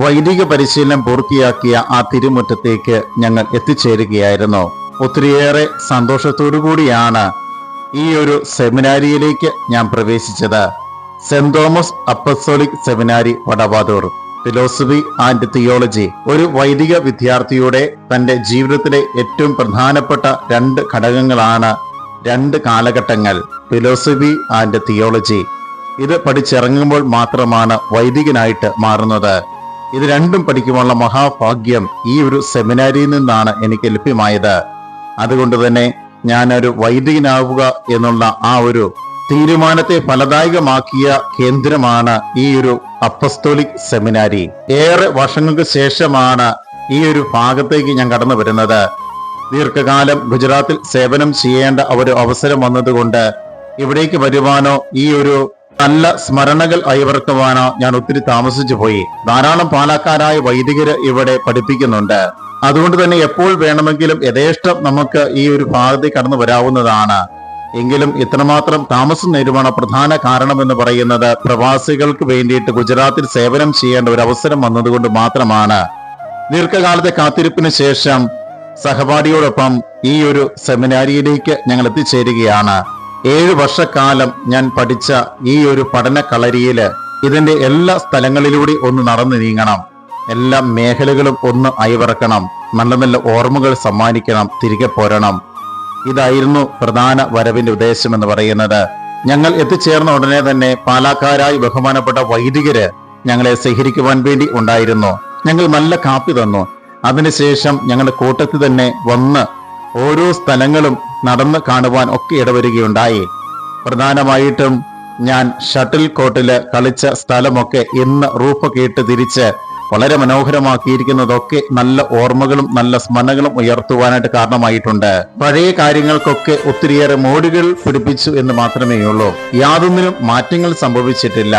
വൈദിക പരിശീലനം പൂർത്തിയാക്കിയ ആ തിരുമുറ്റത്തേക്ക് ഞങ്ങൾ എത്തിച്ചേരുകയായിരുന്നു. ഒത്തിരിയേറെ കൂടിയാണ് ഈ ഒരു സെമിനാരിയിലേക്ക് ഞാൻ പ്രവേശിച്ചത്. Saint Thomas Apostolic Seminary Vadavathoor. Philosophy and theology. ഒരു വൈദിക വിദ്യാർത്ഥിയുടെ തന്റെ ജീവിതത്തിലെ ഏറ്റവും പ്രധാനപ്പെട്ട രണ്ട് ഘടകങ്ങളാണ് രണ്ട് കാലഘട്ടങ്ങൾ ഫിലോസഫി ആൻഡ് തിയോളജി. ഇത് പഠിച്ചിറങ്ങുമ്പോൾ മാത്രമാണ് വൈദികനായിട്ട് മാറുന്നത്. ഇത് രണ്ടും പഠിക്കുവാനുള്ള മഹാഭാഗ്യം ഈ ഒരു സെമിനാരിയിൽ നിന്നാണ് എനിക്ക് ലഭ്യമായത്. അതുകൊണ്ട് തന്നെ ഞാനൊരു വൈദികനാവുക എന്നുള്ള ആ ഒരു തീരുമാനത്തെ ഫലദായകമാക്കിയ കേന്ദ്രമാണ് ഈ ഒരു അപ്പസ്തോലിക് സെമിനാരി ഏറെ വർഷങ്ങൾക്ക് ശേഷമാണ് ഈ ഒരു ഭാഗത്തേക്ക് ഞാൻ കടന്നു വരുന്നത്. ദീർഘകാലം ഗുജറാത്തിൽ സേവനം ചെയ്യേണ്ട ഒരു അവസരം വന്നതുകൊണ്ട് ഇവിടേക്ക് വരുവാനോ ഈ ഒരു നല്ല സ്മരണകൾ അയവർക്കുവാനോ ഞാൻ ഒത്തിരി താമസിച്ചു പോയി. ധാരാളം പാലക്കാരായ വൈദികര് ഇവിടെ പഠിപ്പിക്കുന്നുണ്ട്. അതുകൊണ്ട് തന്നെ എപ്പോൾ വേണമെങ്കിലും യഥേഷ്ടം നമുക്ക് ഈ ഒരു ഭാഗത്തിൽ കടന്നു വരാവുന്നതാണ്. എങ്കിലും ഇത്രമാത്രം താമസം നേരുവാണ് പ്രധാന കാരണമെന്ന് പറയുന്നത്. പ്രവാസികൾക്ക് വേണ്ടിയിട്ട് ഗുജറാത്തിൽ സേവനം ചെയ്യേണ്ട ഒരു അവസരം വന്നതുകൊണ്ട് മാത്രമാണ്. ദീർഘകാലത്തെ കാത്തിരിപ്പിന് ശേഷം സഹപാഠിയോടൊപ്പം ഈ ഒരു സെമിനാരിയിലേക്ക് ഞങ്ങൾ എത്തിച്ചേരുകയാണ്. ഏഴ് വർഷക്കാലം ഞാൻ പഠിച്ച ഈ ഒരു പഠന കളരിയിൽ ഇതിന്റെ എല്ലാ സ്ഥലങ്ങളിലൂടെ ഒന്ന് നടന്നു നീങ്ങണം. എല്ലാ മേഖലകളും ഒന്ന് അയവിറക്കണം. നല്ല നല്ല ഓർമ്മകൾ സമ്മാനിക്കണം. തിരികെ പോരണം. ഇതായിരുന്നു പ്രധാന വരവിന്റെ ഉദ്ദേശം എന്ന് പറയുന്നത്. ഞങ്ങൾ എത്തിച്ചേർന്ന ഉടനെ തന്നെ പാലാക്കാരായി ബഹുമാനപ്പെട്ട വൈദികര് ഞങ്ങളെ സ്വീകരിക്കുവാൻ വേണ്ടി ഉണ്ടായിരുന്നു. ഞങ്ങൾ നല്ല കാപ്പി തന്നു. അതിനുശേഷം ഞങ്ങളുടെ കൂട്ടത്തിൽ തന്നെ വന്ന് ഓരോ സ്ഥലങ്ങളും നടന്ന് കാണുവാൻ ഒക്കെ ഇടവരികയുണ്ടായി. പ്രധാനമായിട്ടും ഞാൻ ഷട്ടിൽ കോട്ടിൽ കളിച്ച സ്ഥലമൊക്കെ ഇന്ന് റൂഫ് കേട്ട് തിരിച്ച് വളരെ മനോഹരമാക്കിയിരിക്കുന്നതൊക്കെ നല്ല ഓർമ്മകളും നല്ല സ്മരണകളും ഉയർത്തുവാനായിട്ട് കാരണമായിട്ടുണ്ട്. പഴയ കാര്യങ്ങൾക്കൊക്കെ ഒത്തിരിയേറെ മോഡുകൾ പിടിപ്പിച്ചു എന്ന് മാത്രമേയുള്ളൂ യാതൊന്നിനും മാറ്റങ്ങൾ സംഭവിച്ചിട്ടില്ല.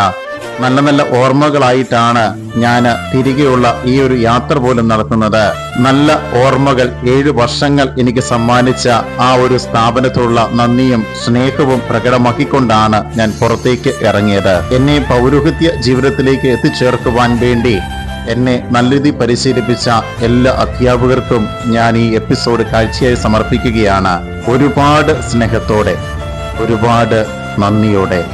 നല്ല നല്ല ഓർമ്മകളായിട്ടാണ് ഞാൻ തിരികെയുള്ള ഈ ഒരു യാത്ര പോലും നടത്തുന്നത്. നല്ല ഓർമ്മകൾ ഏഴ് വർഷങ്ങൾ എനിക്ക് സമ്മാനിച്ച ആ ഒരു സ്ഥാപനത്തോടുള്ള നന്ദിയും സ്നേഹവും പ്രകടമാക്കിക്കൊണ്ടാണ് ഞാൻ പുറത്തേക്ക് ഇറങ്ങിയത്. എന്നെ പൗരോഹിത്യ ജീവിതത്തിലേക്ക് എത്തിച്ചേർക്കുവാൻ വേണ്ടി എന്നെ നല്ല രീതി പരിശീലിപ്പിച്ച എല്ലാ അധ്യാപകർക്കും ഞാൻ ഈ എപ്പിസോഡ് കാഴ്ചയായി സമർപ്പിക്കുകയാണ്. ഒരുപാട് സ്നേഹത്തോടെ ഒരുപാട് നന്ദിയോടെ.